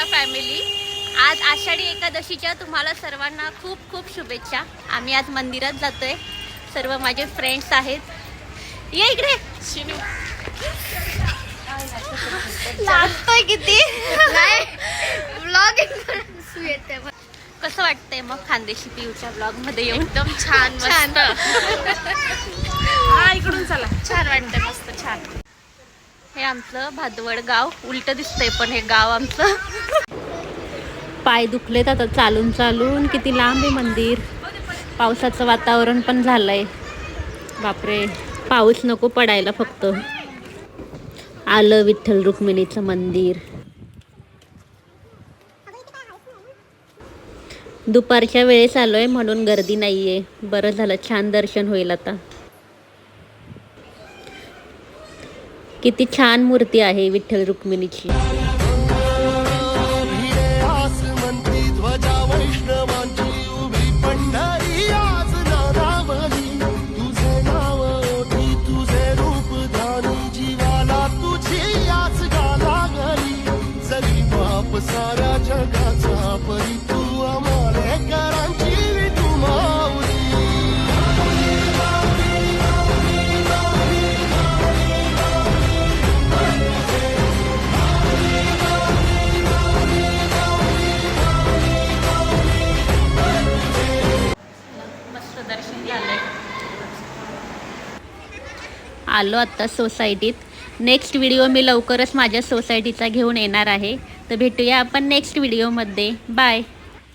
Gita family आज आषाढी एकादशीच्या तुम्हाला सर्वांना खूप खूप शुभेच्छा. आम्ही आज मंदिरात जातोय. सर्व माझे फ्रेंड्स आहेत. ये इकडे. लागतोय किती? येते. कसं वाटतंय मग खानदेशी पिऊच्या ब्लॉगमध्ये येऊन? एकदम छान छान. हे आमचं भादवड गाव. उलट दिसतंय पण हे गाव आमचं. पाय दुखलेत आता चालून चालून. किती लांब आहे मंदिर. पावसाचं वातावरण पण झालंय. बापरे. पाऊस नको पडायला फक्त. आलं विठ्ठल रुक्मिणीचं मंदिर. दुपारच्या वेळेस आलोय म्हणून गर्दी नाहीये. बरं झालं छान दर्शन होईल आता. किती छान मूर्ती आहे विठ्ठल रुक्मिणीची. आलो आत्ता सोसायटीत. नेक्स्ट व्हिडिओ मी लवकरच माझ्या सोसायटीचा घेऊन येणार आहे. तर भेटूया आपण नेक्स्ट व्हिडिओमध्ये बाय